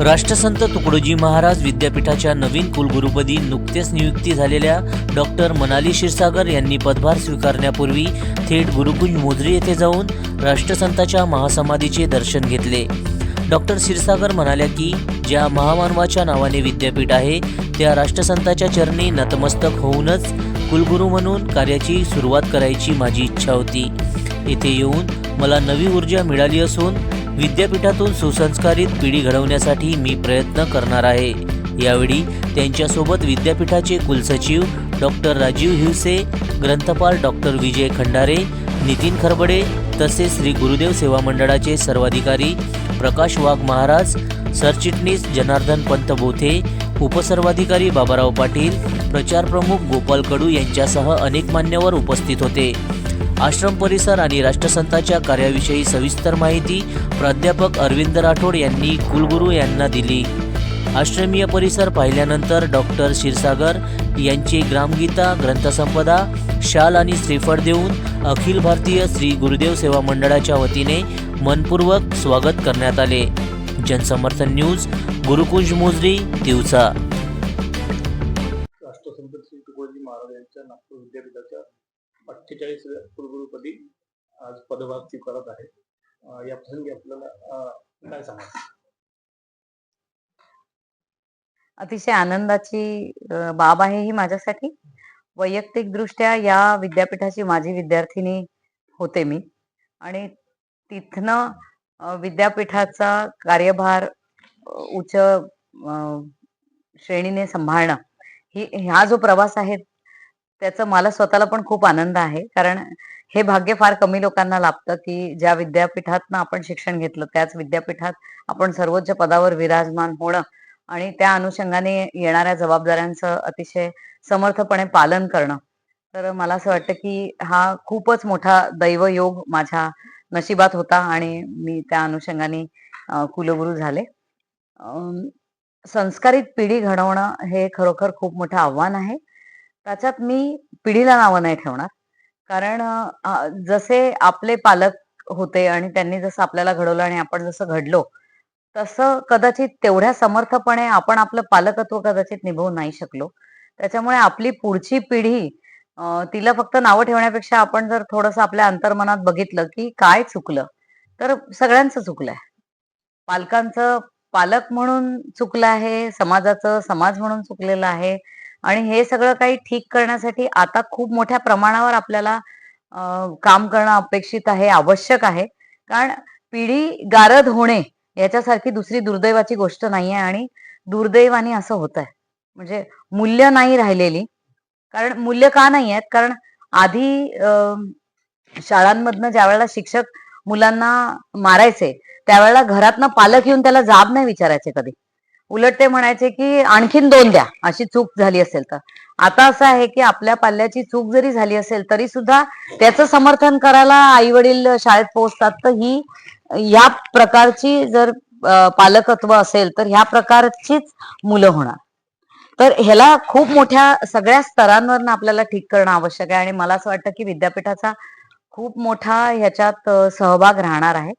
राष्ट्रसंत तुकडोजी महाराज विद्यापीठाच्या नवीन कुलगुरुपदी नुकतेच नियुक्ती झालेल्या डॉक्टर मनाली क्षीरसागर यांनी पदभार स्वीकारण्यापूर्वी थेट गुरुकुंज मोजरी येथे जाऊन राष्ट्रसंताच्या महासमाधीचे दर्शन घेतले. डॉक्टर क्षीरसागर म्हणाल्या की ज्या महामानवाच्या नावाने विद्यापीठ आहे त्या राष्ट्रसंताच्या चरणी नतमस्तक होऊनच कुलगुरू म्हणून कार्याची सुरुवात करायची माझी इच्छा होती. येथे येऊन मला नवी ऊर्जा मिळाली असून विद्यापीठातून सुसंस्कारित पिढी घडवण्यासाठी मी प्रयत्न करणार आहे. यावेळी त्यांच्यासोबत विद्यापीठाचे कुलसचिव डॉक्टर राजीव हिवसे ग्रंथपाल डॉक्टर विजय खंडारे नितीन खरबडे तसेच श्री गुरुदेव सेवा मंडळाचे सर्वाधिकारी प्रकाश वाघ महाराज सरचिटणीस जनार्दन पंत बोथे उपसर्वाधिकारी बाबाराव पाटील प्रचार प्रमुख गोपाल कडू यांच्यासह अनेक मान्यवर उपस्थित होते. आश्रम परिसर आणि राष्ट्रसंताच्या कार्याविषयी सविस्तर माहिती प्राध्यापक अरविंद राठोड यांनी कुलगुरू यांना दिली. आश्रमीय परिसर पाहिल्यानंतर डॉक्टर क्षीरसागर यांची ग्रामगीता ग्रंथसंपदा शाल आणि श्रीफळ देऊन अखिल भारतीय श्री गुरुदेव सेवा मंडळाच्या वतीने मनपूर्वक स्वागत करण्यात आले. जनसमर्थन न्यूज गुरुकुंज मोजरी दिवसा. अठ्ठेचाळीस कुलगुरुपदी आज पदभार स्वीकारत आहे. या प्रसंगी आपल्याला काय सांगा अतिशय आनंदाची बाब आहे ही माझ्यासाठी. वैयक्तिक दृष्ट्या या विद्यापीठाची माझी विद्यार्थिनी होते मी. आणि तिथनं विद्यापीठाचा कार्यभार उच्च श्रेणीने सांभाळणं ही हा जो प्रवास आहे त्याचा मला स्वतःला पण खूप आनंद आहे. कारण हे भाग्य फार कमी लोकांना लाभतं की ज्या विद्यापीठातनं आपण शिक्षण घेतलं त्याच विद्यापीठात आपण सर्वोच्च पदावर विराजमान होणं आणि त्या अनुषंगाने येणाऱ्या जबाबदाऱ्यांचं अतिशय समर्थपणे पालन करणं. तर मला असं वाटतं की हा खूपच मोठा दैवयोग माझ्या नशिबात होता आणि मी त्या अनुषंगाने कुलगुरू झाले. संस्कारित पिढी घडवणं हे खरोखर खूप मोठं आव्हान आहे. त्याच्यात मी पिढीला नावं नाही ठेवणार. कारण जसे आपले पालक होते आणि त्यांनी जसं आपल्याला घडवलं आणि आपण जसं घडलो तसं कदाचित तेवढ्या समर्थपणे आपण आपलं पालकत्व कदाचित निभवू नाही शकलो. त्याच्यामुळे आपली पुढची पिढी तिला फक्त नावं ठेवण्यापेक्षा आपण जर थोडस आपल्या अंतर्मनात बघितलं की काय चुकलं तर सगळ्यांचं चुकलंय. पालकांचं पालक म्हणून चुकलं आहे समाजाचं समाज म्हणून चुकलेलं आहे आणि हे सगळं काही ठीक करण्यासाठी आता खूप मोठ्या प्रमाणावर आपल्याला काम करणं अपेक्षित आहे आवश्यक आहे. कारण पिढी गारद होणे याच्यासारखी दुसरी दुर्दैवाची गोष्ट नाहीये आणि दुर्दैवाने असं होत आहे म्हणजे मूल्य नाही राहिलेली. कारण मूल्य का नाही आहेत कारण आधी शाळांमधनं ज्या वेळेला शिक्षक मुलांना मारायचे त्यावेळेला घरातनं पालक येऊन त्याला जाब नाही विचारायचे कधी. उलट ते म्हणायचे की आणखीन दोन द्या अशी चूक झाली असेल तर. आता असं आहे की आपल्या पाल्याची चूक जरी झाली असेल तरी सुद्धा त्याचं समर्थन करायला आई वडील शाळेत पोहोचतात. तर ही या प्रकारची जर पालकत्व असेल तर ह्या प्रकारचीच मुलं होणार. तर ह्याला खूप मोठ्या सगळ्या स्तरांवर आपल्याला ठीक करणं आवश्यक आहे. आणि मला असं वाटतं की विद्यापीठाचा खूप मोठा ह्याच्यात सहभाग राहणार आहे.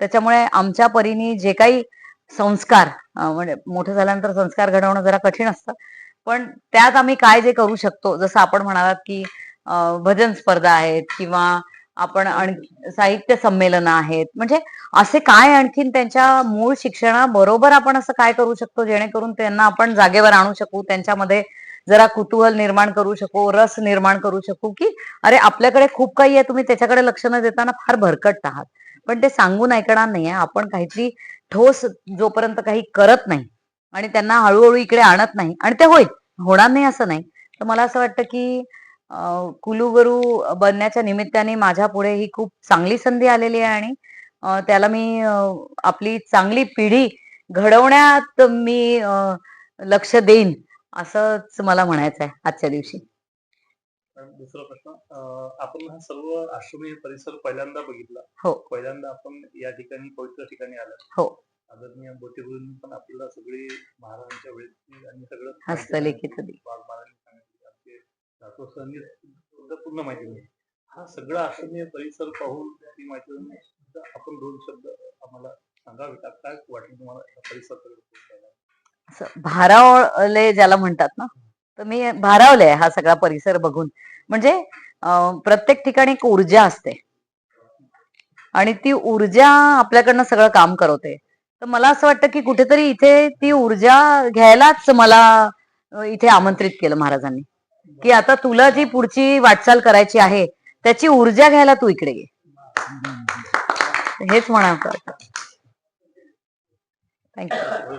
त्याच्यामुळे आमच्या परीने जे काही संस्कार म्हणजे मोठं झाल्यानंतर संस्कार घडवणं जरा कठीण असतं. पण त्यात आम्ही काय जे करू शकतो जसं आपण म्हणालात की भजन स्पर्धा आहेत किंवा आपण आणखी साहित्य संमेलन आहेत. म्हणजे असे काय आणखीन त्यांच्या मूळ शिक्षणाबरोबर आपण असं काय करू शकतो जेणेकरून त्यांना आपण जागेवर आणू शकू त्यांच्यामध्ये जरा कुतूहल निर्माण करू शकू रस निर्माण करू शकू की अरे आपल्याकडे खूप काही आहे तुम्ही त्याच्याकडे लक्ष न देताना फार भरकट आहात. पण ते सांगून ऐकणार नाहीये आपण काहीतरी ठोस जोपर्यंत काही करत नाही आणि त्यांना हळूहळू इकडे आणत नाही आणि ते होईल. होणार नाही असं नाही. तर मला असं वाटतं की अं, कुलुगुरू बनण्याच्या निमित्ताने माझ्या पुढे ही खूप चांगली संधी आलेली आहे आणि त्याला मी आपली चांगली पिढी घडवण्यात मी लक्ष देईन असंच मला म्हणायचं आहे आजच्या दिवशी. आणि दुसरा प्रश्न अं, आपण हा सर्व आश्रमीय परिसर पहिल्यांदा बघितला. हो. पहिल्यांदा आपण या ठिकाणी पवित्र ठिकाणी आलो हो. आदरणीय बोटेगुरूंनी पण आपल्याला सगळी महाराजांच्या वेळेची आणि सगळं हस्तलिखित दिली. बाळ महाराजांनी सांगितले. आमचे राठोड सरांनी सुद्धा पूर्ण माहिती दिली. हा सगळा आश्रमीय परिसर पाहून ती माहिती आपण दोन शब्द आम्हाला सांगावे. का काय वाटलं तुम्हाला या परिसर असं भारावले ज्याला म्हणतात ना तर मी भारावले हा सगळा परिसर बघून. म्हणजे प्रत्येक ठिकाणी एक ऊर्जा असते. आणि ती ऊर्जा आपल्याकडनं सगळं काम करवते. तर मला असं वाटतं की कुठेतरी इथे ती ऊर्जा घ्यायलाच मला इथे आमंत्रित केलं महाराजांनी. की आता तुला जी पुढची वाटचाल करायची आहे त्याची ऊर्जा घ्यायला तू इकडे ये. हेच म्हणा थँक्यू.